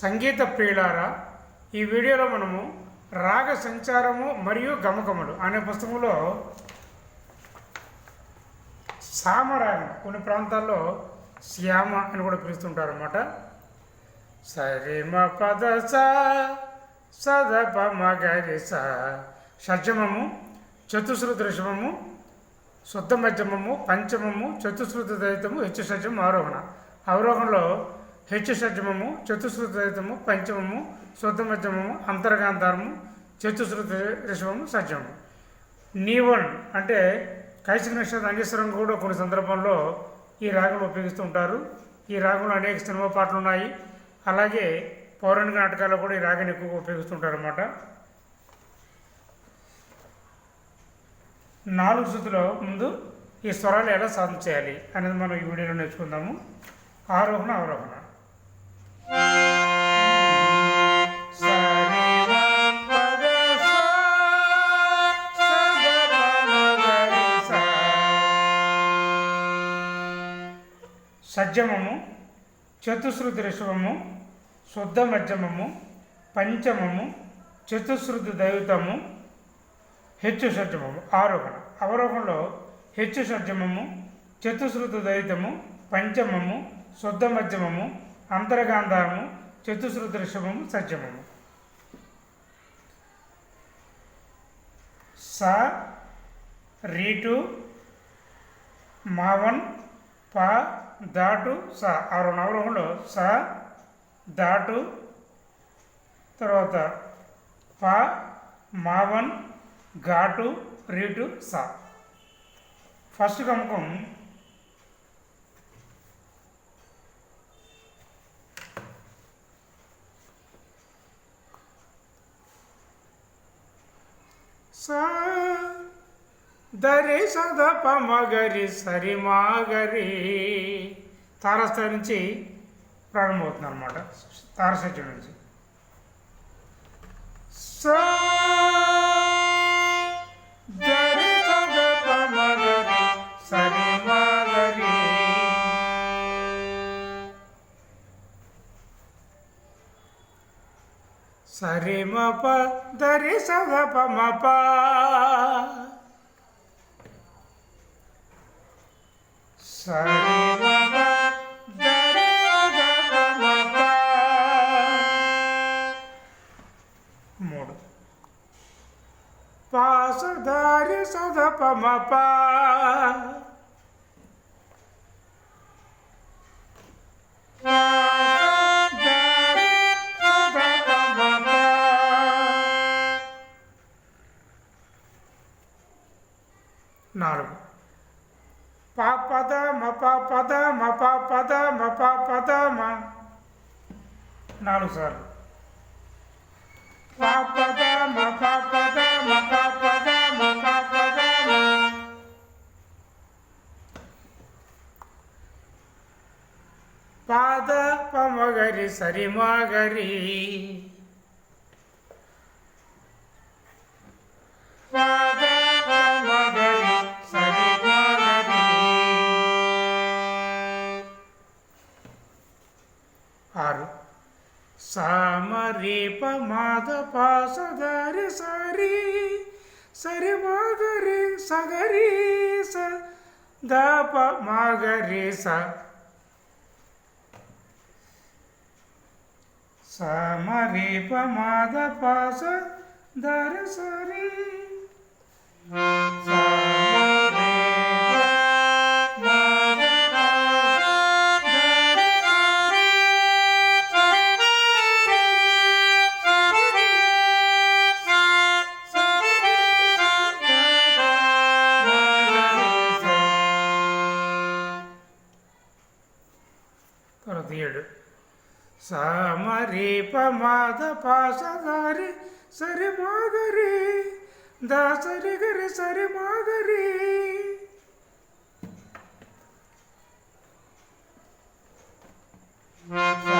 సంగీత ప్రియులారా ఈ వీడియోలో మనము రాగ సంచారము మరియు గమకములు అనే పుస్తకంలో సామరాగం కొన్ని ప్రాంతాల్లో శ్యామ అని కూడా పిలుస్తుంటారు అనమాట సరిమ పద సదప మగరి స. షడ్జమము చతుశ్రుతి ఋషభము శుద్ధ మధ్యమము పంచమము చతుశ్రుతి దైతము హెచ్చు సజ్జము ఆరోహణ. అవరోహణలో హెచ్చు షడ్జమము చతుశ్రుతము పంచమము శుద్ధ మధ్యమము అంతర్గాంధారము చతుశ్రుత ఋషభము సజ్జమము. నీవన్ అంటే కైసిక నక్షత్ర అంగేశ్వరం కూడా కొన్ని సందర్భంలో ఈ రాగం ఉపయోగిస్తూ ఉంటారు. ఈ రాగంలో అనేక సినిమా పాటలు ఉన్నాయి. అలాగే పౌరాణిక నాటకాల్లో కూడా ఈ రాగాన్ని ఎక్కువగా ఉపయోగిస్తుంటారు అన్నమాట నాలుగు శృతుల ముందు ఈ స్వరాలు ఎలా సాధన చేయాలి అనేది మనం ఈ వీడియోలో నేర్చుకుందాము. ఆరోహణ అవరోహణ. సజ్జమము చతుశ్రుతి రిషభము శుద్ధ మధ్యమము పంచమము చతుశ్రుతి దైవతము హెచ్చు షడ్జమము ఆరోహణ అవరోహణలో హెచ్చు షడ్జమము చతుశ్రుతి దైవతము పంచమము శుద్ధ మధ్యమము అంతరగాంధారము చతుశ్రుతి సజ్జమము. స రీటు మావన్ ప దాటు స. ఆరు అవరోహణలో స దాటు తర్వాత ప మావన్ ఘాటు రీటు స. ఫస్ట్ గమకం దరి సదప మగరి సరి మాగరి తారస్థ నుంచి ప్రారంభమవుతుంది అనమాట తారసత్యం నుంచి. సా సరి మప దరి సద పమప సరి మప దరి సద పమప మూడు పాసదారి సద పమప నాలుగు. పాపద పద మప పద మప పద మప పద మ. నాలుగు సార్లు. ప పద మప పద మప పద మప పద పాద పమగరి సరి ఆరు సామరి పమాద పాసదారి సరి సరి మాగరి సగరి స దప మాగరి స. సమరి పమాద పాస దరి సరి సమరి పమాద పాసదారి సరి మాగరి దాసరి గరి సరి మాగరి Yeah.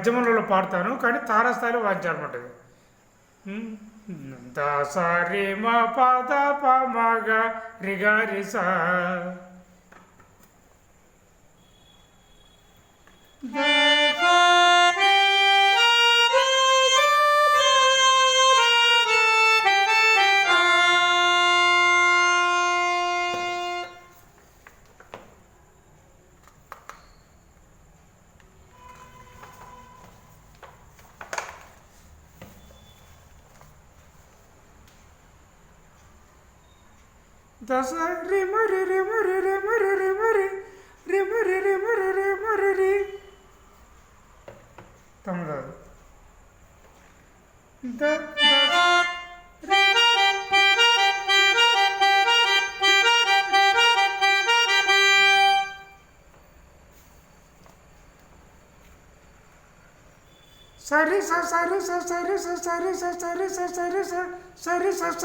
మధ్యమంలో పాడతాను కానీ తారాస్థాయిలో వాద్యాలు ఉంటుంది దాసారి దస రే మా పాద ప మగ రిగా సా. దశ రి మరి రి మరి రి మరి రి మరి రి మరి రి మరి రి మరి రి తొమ్మిదవది ద ద సరి స సరి స సరి స సరి స సరి స సరి స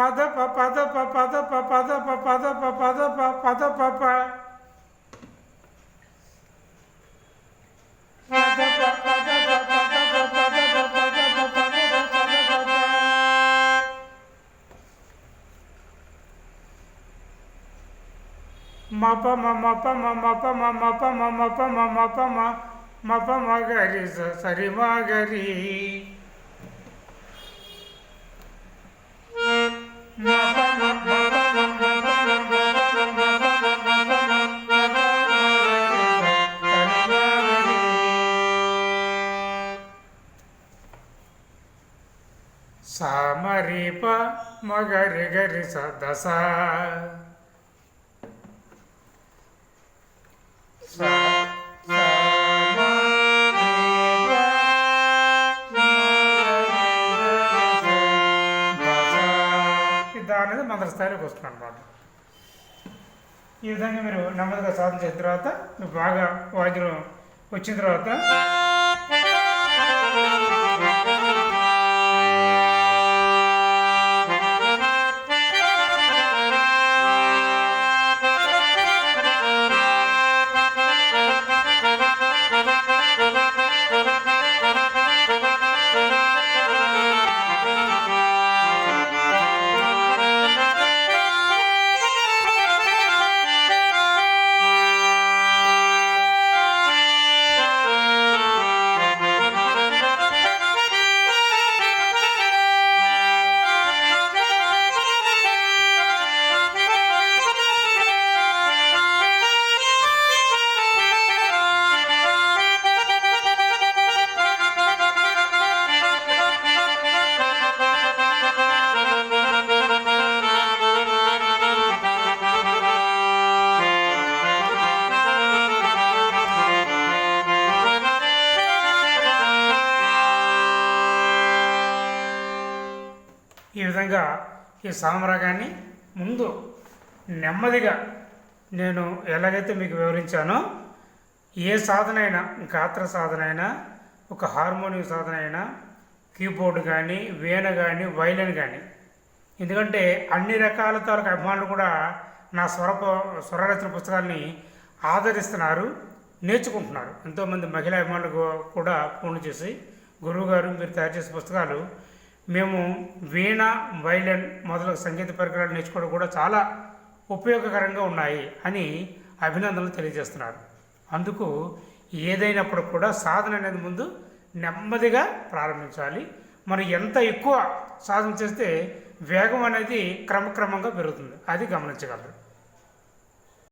పద ప పద ప పద ప పద ప పద ప పద ప పద ప ప మప మ మప మ మప మ మప మ మప మ మప మ మప మ గరి స సరి మ సామరీప మగరి గరి సదస అనేది మందర స్థాయిలోకి వస్తుంది అనమాట ఈ విధంగా మీరు నెమ్మదిగా సాధన చేసిన తర్వాత మీకు బాగా వాద్యం వచ్చిన తర్వాత ఈ విధంగా ఈ సామరాగాన్ని ముందు నెమ్మదిగా నేను ఎలాగైతే మీకు వివరించానో ఏ సాధన అయినా గాత్ర సాధన అయినా ఒక హార్మోనియం సాధన అయినా కీబోర్డ్ కానీ వీణ కానీ వైలన్ కానీ ఎందుకంటే అన్ని రకాల తాలూకు అభిమానులు కూడా నా స్వరప స్వరరచన పుస్తకాల్ని ఆదరిస్తున్నారు నేర్చుకుంటున్నారు. ఎంతోమంది మహిళా అభిమానులు కూడా ఫోన్ చేసి గురువుగారు మీరు తయారు చేసే పుస్తకాలు మేము వీణ వైలెన్ మొదలగు సంగీత పరికరాలు నేర్చుకోవడం కూడా చాలా ఉపయోగకరంగా ఉన్నాయి అని అభినందనలు తెలియజేస్తున్నారు. అందుకు ఏదైనప్పుడు కూడా సాధన అనేది ముందు నెమ్మదిగా ప్రారంభించాలి. మనం ఎంత ఎక్కువ సాధన చేస్తే వేగం అనేది క్రమక్రమంగా పెరుగుతుంది. అది గమనించగలరు.